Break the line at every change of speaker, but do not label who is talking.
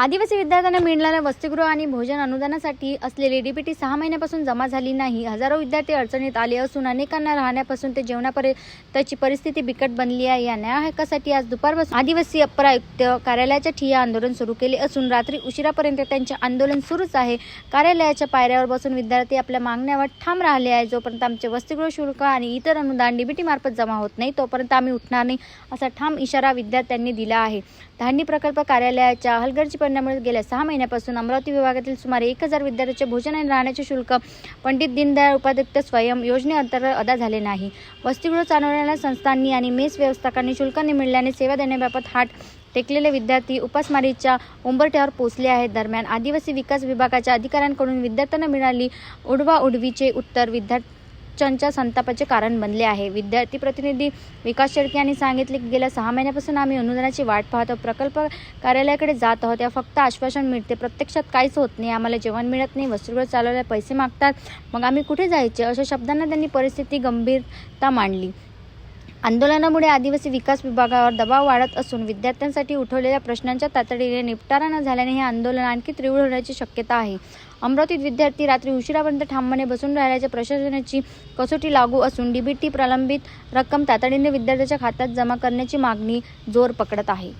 आदिवासी विद्यार्थ्यांना मिळणाऱ्या वसतिगृह आणि भोजन अनुदानासाठी असलेली डीबीटी सहा महिन्यापासून जमा झाली नाही. हजारो विद्यार्थी अडचणीत आले असून अनेकांना राहण्यापासून ते जेवणापर्यंतची परिस्थिती बिकट बनली आहे. या न्याय हक्कासाठी आज दुपारपासून आदिवासी अप्पर आयुक्त कार्यालयाच्या ठिया आंदोलन सुरू केले असून रात्री उशिरापर्यंत त्यांचे आंदोलन सुरूच आहे. कार्यालयाच्या पायऱ्यावर बसून विद्यार्थी आपल्या मागण्यावर ठाम राहिले आहे जोपर्यंत आमचे वसतिगृह शुल्क आणि इतर अनुदान डीबीटी मार्फत जमा होत नाही तोपर्यंत आम्ही उठणार नाही असा ठाम इशारा विद्यार्थ्यांनी दिला आहे. धान्य प्रकल्प कार्यालयाच्या बनल्यामुळे गेल्या सहा महिन्यापासून अमरावती विभागातील सुमारे एक हजार विद्यार्थ्यांचे भोजन आणि राहण्याचे शुल्क पंडित दीनदयाळ उपाध्यक्ष स्वयं योजनेअंतर्गत अदा झाले नाही. वसतिगृह चालवणाऱ्या संस्थांनी आणि मेस व्यवस्थापकांनी शुल्क न मिळाल्याने सेवा देण्याबाबत हाट टेकलेले विद्यार्थी उपासमारीच्या उंबरठ्यावर पोहोचले आहेत. दरम्यान आदिवासी विकास विभागाच्या अधिकाऱ्यांकडून विद्यार्थ्यांना मिळाली उडवा उडवीचे उत्तर शिक्षकांच्या संतापाचे कारण बनले आहे. विद्यार्थी प्रतिनिधी विकास शेळके यांनी सांगितले की गेल्या सहा महिन्यापासून आम्ही अनुदानाची वाट पाहतो प्रकल्प कार्यालयाकडे जात आहोत. या फक्त आश्वासन मिळते. प्रत्यक्षात काहीच होत नाही. आम्हाला जेवण मिळत नाही. वसतिगृह चालवल्या पैसे मागतात. मग आम्ही कुठे जायचे? अशा शब्दांना त्यांनी परिस्थिती गंभीरता मांडली. आंदोलनामुळे आदिवासी विकास विभागावर दबाव वाढत असून विद्यार्थ्यांसाठी उठवलेल्या प्रश्नांच्या तातडीने निपटारा न झाल्याने हे आंदोलन आणखी तीव्र होण्याची शक्यता आहे. अमरावतीत विद्यार्थी रात्री उशिरापर्यंत ठामपणे बसून राहिल्याच्या प्रशासनाची कसोटी लागू असून डीबीटी प्रलंबित रक्कम तातडीने विद्यार्थ्याच्या खात्यात जमा करण्याची मागणी जोर पकडत आहे.